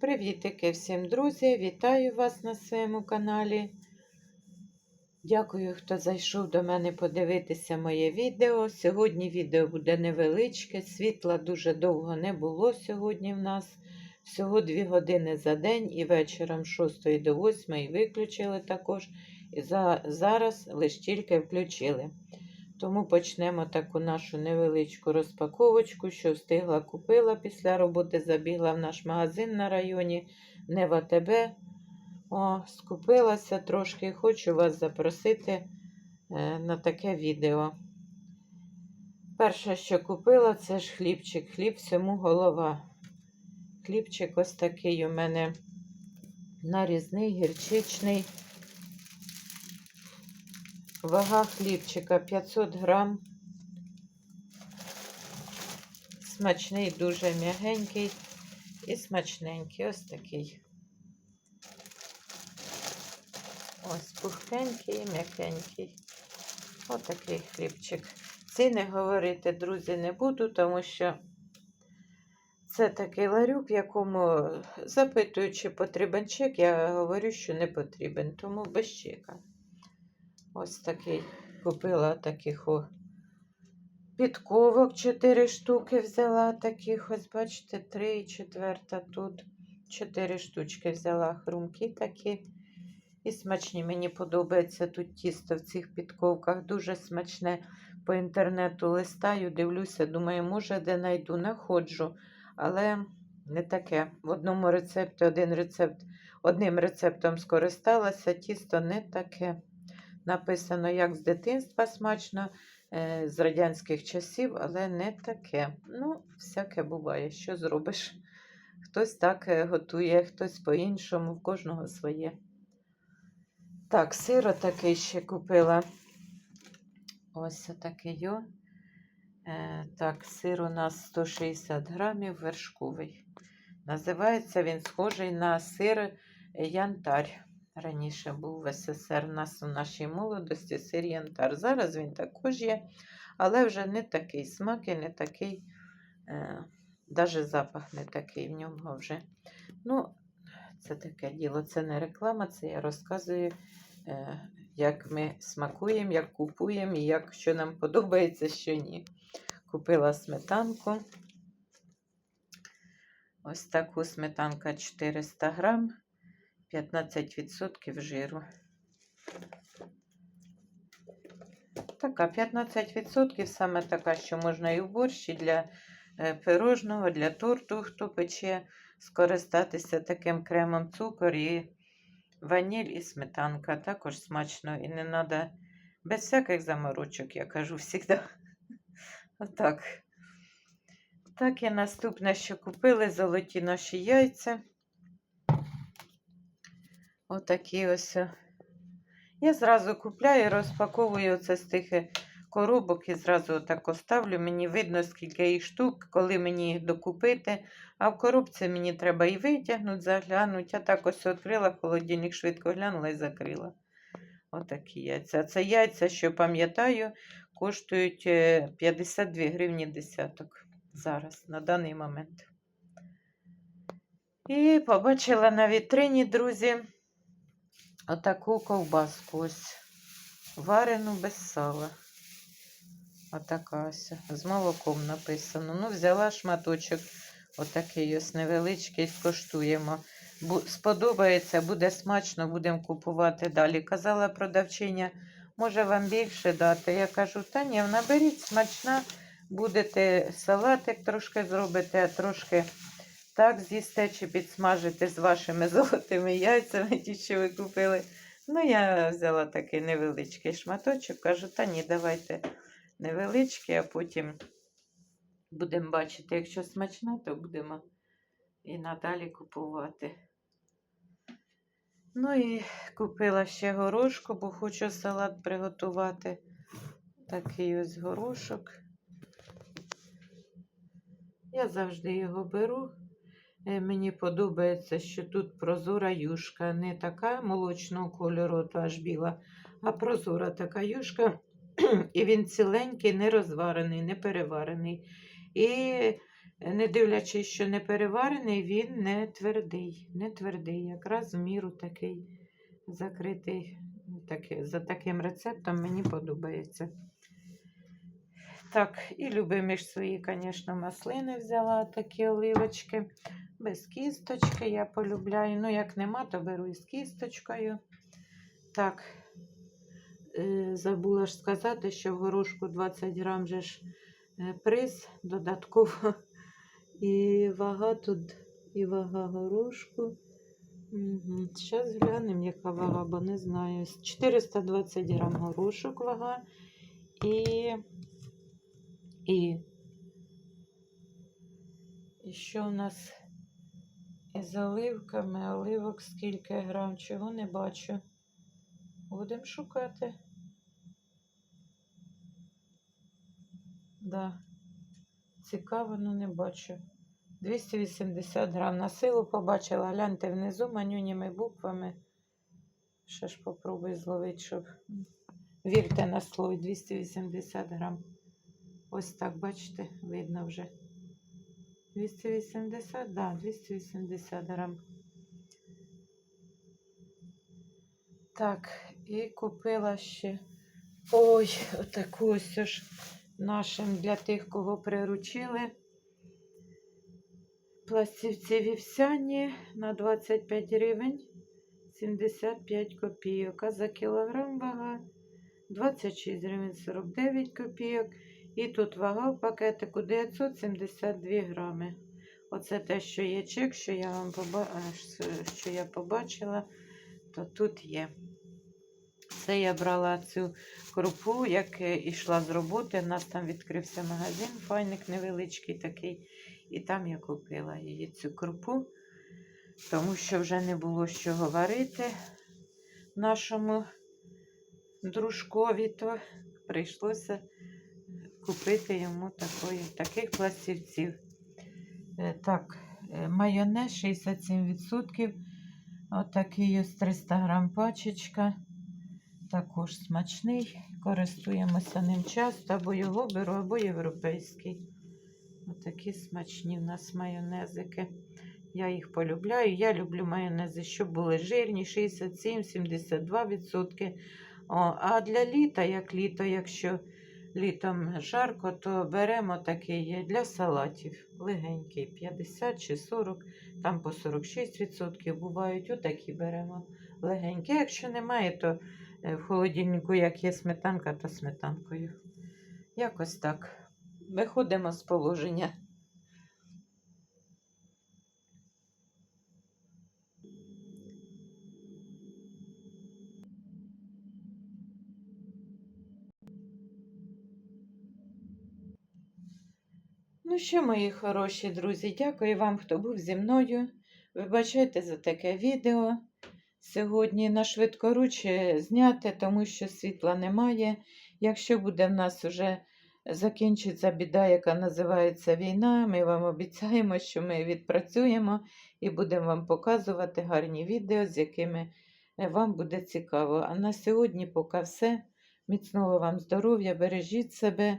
Привітики всім, друзі! Вітаю вас на своєму каналі. Дякую, хто зайшов до мене подивитися моє відео. Сьогодні відео буде невеличке, світла дуже довго не було сьогодні в нас. Всього 2 години за день і вечором з 6 до 8 виключили також. І за, зараз лише тільки включили. Тому почнемо таку нашу невеличку розпаковочку, що встигла купила після роботи. Забігла в наш магазин на районі не в. О, скупилася трошки. Хочу вас запросити е, на таке відео. Перше, що купила, це ж хлібчик. Хліб всьому голова. Хлібчик ось такий у мене нарізний, гірчичний. Вага хлібчика 500 грам. Смачний, дуже м'ягенький і смачненький. Ось такий. Ось пухкенький і м'якенький. Ось такий хлібчик. Ціни говорити, друзі, не буду, тому що це такий ларюк, якому, запитуючи, потрібен чек, я говорю, що не потрібен, тому без чека. Ось такий купила таких о підковок 4 штуки взяла таких, ось, бачите, 3 і четверта тут. 4 штучки взяла хрумкі такі. І смачні. Мені подобається тут тісто в цих підковках. Дуже смачне. По інтернету листаю, дивлюся, думаю, може, де знайду, находжу. Але не таке. В одному рецепті один рецепт, одним рецептом скористалася, тісто не таке. Написано, як з дитинства смачно, е, з радянських часів, але не таке. Ну, всяке буває, що зробиш. Хтось так е, готує, хтось по-іншому, в кожного своє. Так, сиро такий ще купила. Ось такий. Е, так, сир у нас 160 грамів вершковий. Називається він схожий на сир янтарь. Раніше був в СССР нас у нашій молодості сир. Зараз він також є, але вже не такий смак і не такий, е, навіть запах не такий в ньому вже. Ну, це таке діло, це не реклама, це я розказую, е, як ми смакуємо, як купуємо і як що нам подобається, що ні. Купила сметанку. Ось таку сметанка 400 грам. 15% жиру. Така 15% саме така, що можна і в борщі для е, пирожного, для торту, хто пече, скористатися таким кремом цукор і ваніль і сметанка. Також смачно і не треба без всяких заморочок, я кажу завжди. Отак. Так, і наступне, що купили золоті наші яйця. Отакі ось. Я зразу купляю, розпаковую це з тих е, коробок і зразу отак оставлю. Мені видно, скільки їх штук, коли мені їх докупити. А в коробці мені треба і витягнути, заглянути. Я так ось відкрила, холодильник швидко глянула і закрила. Отакі яйця. Це яйця, що пам'ятаю, коштують 52 гривні десяток зараз, на даний момент. І побачила на вітрині, друзі отаку ковбаску ось варену без сала. Отака. З молоком написано. Ну, взяла шматочок, отакий ось невеличкий, скоштуємо. Бу сподобається, буде смачно, будемо купувати далі. Казала продавчиня, може вам більше дати. Я кажу, та ні, наберіть смачна, будете салатик трошки зробите, а трошки так з'їсте чи підсмажите з вашими золотими яйцями, ті, що ви купили. Ну, я взяла такий невеличкий шматочок, кажу, та ні, давайте невеличкий, а потім будемо бачити, якщо смачна, то будемо і надалі купувати. Ну і купила ще горошку, бо хочу салат приготувати. Такий ось горошок. Я завжди його беру. Е, Мені подобається, що тут прозора юшка, не така молочного кольору, то аж біла, а прозора така юшка. І він ціленький, не розварений, не переварений. І не дивлячись, що не переварений, він не твердий. Не твердий, якраз в міру такий закритий. Таки, за таким рецептом мені подобається. Так, і любимі ж свої, звісно, маслини взяла такі оливочки. Без кісточки я полюбляю. Ну, як нема, то беру із кісточкою. Так, е, забула ж сказати, що в горошку 20 грам же ж е, приз додатково. І вага тут, і вага горошку. Угу. Зараз глянемо, яка вага, бо не знаю. 420 грам горошок вага. І, і, і що у нас із оливками? Оливок скільки грам? Чого не бачу? Будемо шукати. Да. Цікаво, ну не бачу. 280 грам. На силу побачила. Гляньте внизу манюніми буквами. Ще ж попробуй зловити, щоб. Вірте на слово 280 грам. Ось так, бачите, видно вже. 280, да, 280 грам. Так, і купила ще. Ой, отаку ось ж нашим для тих, кого приручили. Пластівці вівсяні на 25 гривень 75 копійок. А за кілограм вага 26 гривень 49 копійок. І тут вага в пакетику 972 грами. Оце те, що є чек, що я вам поба... е, що я побачила, то тут є. Це я брала цю крупу, як е, йшла з роботи. У нас там відкрився магазин, файник невеличкий такий. І там я купила її цю крупу, тому що вже не було що говорити нашому дружкові, то прийшлося купити йому такої, таких пластівців. Е, Так, е, майонез 67%. Отакий ось 300 грам пачечка. Також смачний. Користуємося ним часто, або його беру, або європейський. Отакі смачні в нас майонезики. Я їх полюбляю. Я люблю майонези, щоб були жирні, 67-72%. А для літа, як літо, якщо літом жарко, то беремо такий для салатів. Легенький, 50 чи 40, там по 46% бувають. Отакі беремо легенькі. Якщо немає, то е, в холодильнику, як є сметанка, то сметанкою. Якось так. Виходимо з положення. Ну що, мої хороші друзі, дякую вам, хто був зі мною. Вибачайте за таке відео. Сьогодні на швидкоруч зняте, тому що світла немає. Якщо буде в нас вже закінчиться біда, яка називається війна, ми вам обіцяємо, що ми відпрацюємо і будемо вам показувати гарні відео, з якими вам буде цікаво. А на сьогодні поки все. Міцного вам здоров'я, бережіть себе.